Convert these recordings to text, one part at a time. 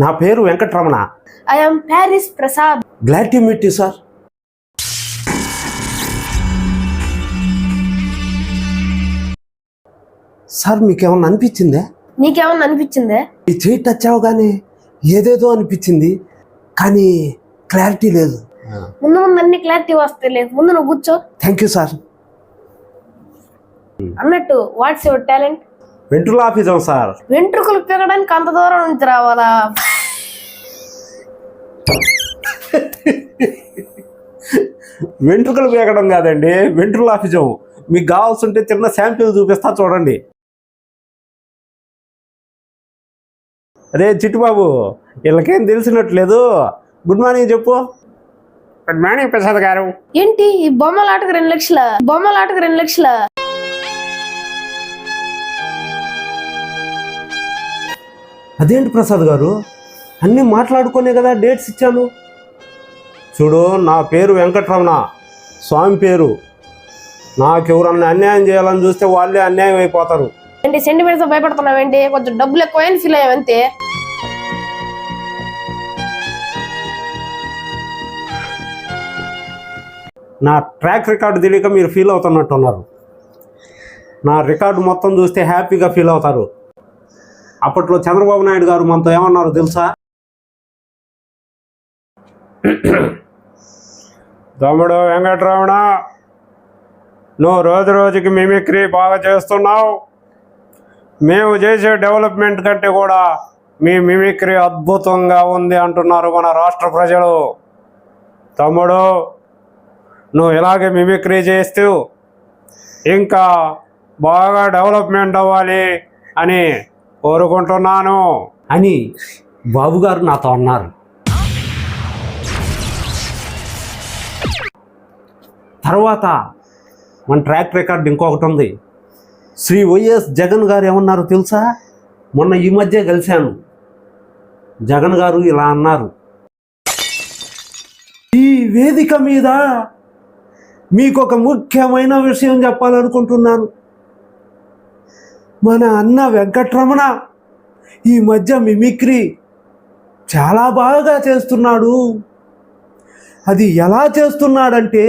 నా పేరు Venkataramana. I am Paris Prasad glad to meet you sir. Sir మీకేమన్నా అనిపించిందే? నీకేమన్నా అనిపించిందే? ఈ చేయి టచ్ అవగానే ఏదేదో అనిపించింది కానీ క్లారిటీ లేదు. ముందు ముందు అన్ని క్లారిటీ వస్తాయిలే. ముందు నువ్వు కూర్చో. Thank you sir. అన్నట్టు what's your talent ventriloquism sir. వెంట్రుకలు పెరగడానికి అంత దూరం నుంచి రావాలా? వెంట్రుకలు వేగడం కాదండి వెంట్రులాఫిజం మీకు కావాల్సింటే చిన్న శాంపిల్ చూపిస్తా చూడండి. రే చిట్టుబాబు వీళ్ళకేం తెలిసినట్లేదు. గుడ్ మార్నింగ్ చెప్పు. Good morning Prasad garu. ఏంటి ఈ బొమ్మల ఆటకు రెండు లక్షల? బొమ్మల ఆటకు రెండు లక్షల? అదేంటి ప్రసాద్ గారు? అన్నీ మాట్లాడుకునే కదా డేట్స్ ఇచ్చాను. చూడు నా పేరు వెంకటరమణ. స్వామి పేరు. నాకెవరన్నా అన్యాయం చేయాలని చూస్తే వాళ్ళే అన్యాయం అయిపోతారు. ఏంటి సెంటిమెంట్స్తో భయపడుతున్నావేంటి కొంచెం డబ్బులు ఎక్కువైనా ఫీల్ అయ్యావంతే నా ట్రాక్ రికార్డు తెలియక మీరు ఫీల్ అవుతున్నట్టున్నారు. నా రికార్డు మొత్తం చూస్తే హ్యాపీగా ఫీల్ అవుతారు. అప్పట్లో చంద్రబాబు నాయుడు గారు మనతో ఏమన్నారు తెలుసా? తమ్ముడు వెంకటరమణ నువ్వు రోజు రోజుకి మిమిక్రీ బాగా చేస్తున్నావు. మేము చేసే డెవలప్మెంట్ కంటే కూడా మీ మిమిక్రీ అద్భుతంగా ఉంది అంటున్నారు మన రాష్ట్ర ప్రజలు. తమ్ముడు నువ్వు ఇలాగే మిమిక్రీ చేస్తూ ఇంకా బాగా డెవలప్మెంట్ అవ్వాలి అని కోరుకుంటున్నాను. అని బాబుగారు నాతో అన్నారు. తర్వాత మన ట్రాక్ రికార్డ్ ఇంకొకటి ఉంది. శ్రీ వైఎస్ జగన్ గారు ఏమన్నారు తెలుసా? మొన్న ఈ మధ్య కలిశాను జగన్ గారు ఇలా అన్నారు. ఈ వేదిక మీద మీకు ఒక ముఖ్యమైన విషయం చెప్పాలనుకుంటున్నాను. మన అన్న వెంకట్రమణ ఈ మధ్య మిమిక్రీ చాలా బాగా చేస్తున్నాడు. అది ఎలా చేస్తున్నాడంటే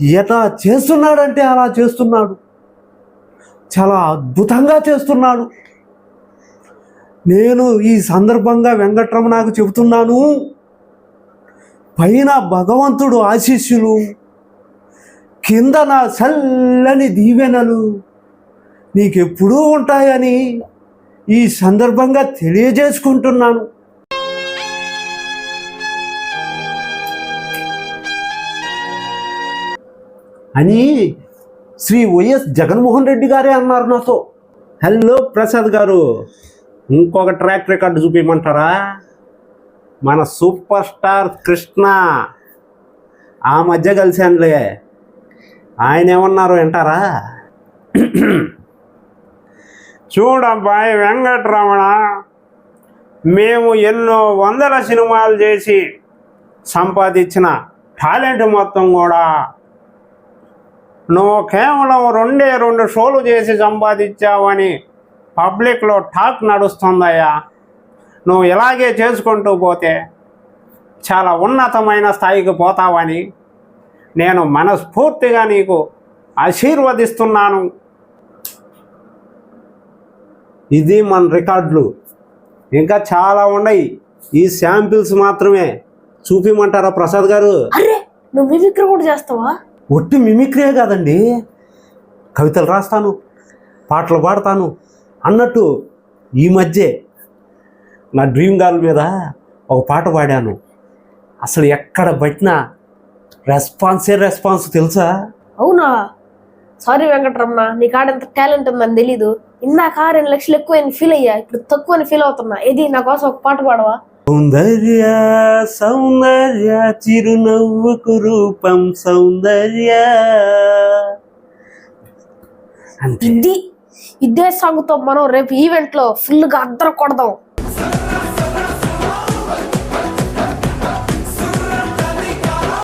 ఎటా చేస్తున్నాడంటే అలా చేస్తున్నాడు. చాలా అద్భుతంగా చేస్తున్నాడు. నేను ఈ సందర్భంగా వెంకట్రమణకు చెబుతున్నాను పైన భగవంతుడు ఆశీస్సులు కింద నా చల్లని దీవెనలు నీకెప్పుడూ ఉంటాయని ఈ సందర్భంగా తెలియజేసుకుంటున్నాను. అని శ్రీ వైఎస్ జగన్మోహన్ రెడ్డి గారే అన్నారు నాతో. హలో ప్రసాద్ గారు ఇంకొక ట్రాక్ రికార్డు చూపించమంటారా మన సూపర్ స్టార్ కృష్ణ ఆ మధ్య కలిశానులే. ఆయన ఏమన్నారు వింటారా? చూడబ్బాయి వెంకటరమణ మేము ఎన్నో వందల సినిమాలు చేసి సంపాదించిన టాలెంట్ మొత్తం కూడా నువ్వు కేవలం రెండే రెండు షోలు చేసి సంపాదించావని పబ్లిక్లో టాక్ నడుస్తుందయ్యా. నువ్వు ఇలాగే చేసుకుంటూ పోతే చాలా ఉన్నతమైన స్థాయికి పోతావని నేను మనస్ఫూర్తిగా నీకు ఆశీర్వదిస్తున్నాను. ఇది మన రికార్డులు. ఇంకా చాలా ఉన్నాయి. ఈ శాంపిల్స్ మాత్రమే. చూపిమంటారా ప్రసాద్ గారు? అరే నువ్వు మిమిక్రీ కూడా చేస్తావా? ఒట్టి మిమిక్రియే కాదండి. కవితలు రాస్తాను పాటలు పాడతాను అన్నట్టు ఈ మధ్య నా డ్రీమ్ గర్ల్ మీద ఒక పాట పాడాను. అసలు ఎక్కడ పట్టినా రెస్పాన్సే రెస్పాన్స్ తెలుసా? అవునా? సారీ వెంకటరమణ నీ కాడ ఎంత టాలెంట్ ఉందని తెలీదు. ఇందాక రెండు లక్షలు ఎక్కువ ఫీల్ అయ్యా ఇప్పుడు తక్కువ ఫీల్ అవుతున్నా. ఇది నా కోసం ఒక పాట పాడవా? సౌందర్య సౌందర్య చిరునవ్వుకు రూపం సౌందర్య. ఇది ఇదే సాగుతో మనం రేపు ఈవెంట్లో ఫుల్గా అద్దరు కొడదాం